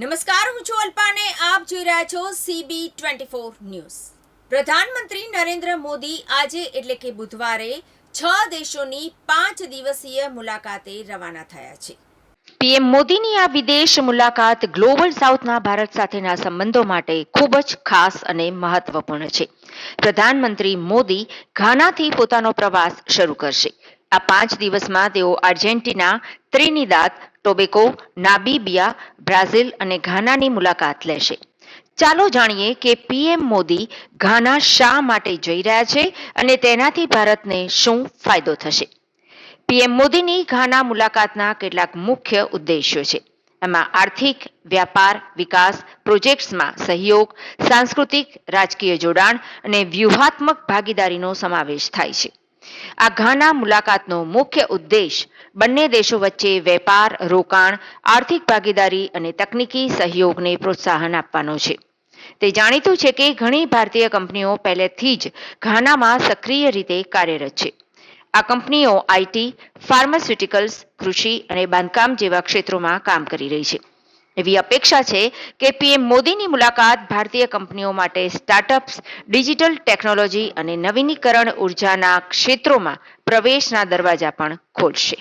નમસ્કાર, હું છું અલ્પાને. આપ જોઈ રહ્યા છો સીબી ટ્વેન્ટી ફોર ન્યૂઝ. પ્રધાનમંત્રી નરેન્દ્ર મોદી આજે એટલે કે બુધવારે છ દેશોની પાંચ દિવસીય મુલાકાતે રવાના થયા છે. પીએમ મોદીની આ વિદેશ મુલાકાત ગ્લોબલ સાઉથના ભારત સાથેના સંબંધો માટે ખૂબ જ ખાસ અને મહત્વપૂર્ણ છે. પ્રધાનમંત્રી મોદી ઘાનાથી પોતાનો પ્રવાસ શરૂ કરશે. આ પાંચ દિવસમાં તેઓ Argentina, Trinidad Tobago, Namibia, Brazil અને ઘાનાની મુલાકાત લેશે. ચાલો જાણીએ કે પીએમ મોદી ઘાના શા માટે જઈ રહ્યા છે અને તેનાથી ભારતને શું ફાયદો થશે. પીએમ મોદીની ઘાના મુલાકાતના કેટલાક મુખ્ય ઉદ્દેશ્યો છે. એમાં આર્થિક, વ્યાપાર, વિકાસ, પ્રોજેક્ટ્સમાં સહયોગ, સાંસ્કૃતિક, રાજકીય જોડાણ અને વ્યૂહાત્મક ભાગીદારીનો સમાવેશ થાય છે. આ ઘાના મુલાકાતનો મુખ્ય ઉદ્દેશ બંને દેશો વચ્ચે વેપાર, રોકાણ, આર્થિક ભાગીદારી અને તકનીકી સહયોગને પ્રોત્સાહન આપવાનો છે. તે જાણીતું છે કે ઘણી ભારતીય કંપનીઓ પહેલેથી જ ઘાનામાં સક્રિય રીતે કાર્યરત છે. આ કંપનીઓ આઈટી ફાર્માસ્યુટિકલ્સ, કૃષિ અને બાંધકામ જેવા ક્ષેત્રોમાં કામ કરી રહી છે. એવી અપેક્ષા છે કે પીએમ મોદીની મુલાકાત ભારતીય કંપનીઓ માટે સ્ટાર્ટઅપ્સ ડિજિટલ ટેકનોલોજી અને નવીનીકરણ ઉર્જાના ક્ષેત્રોમાં પ્રવેશના દરવાજા પણ ખોલશે.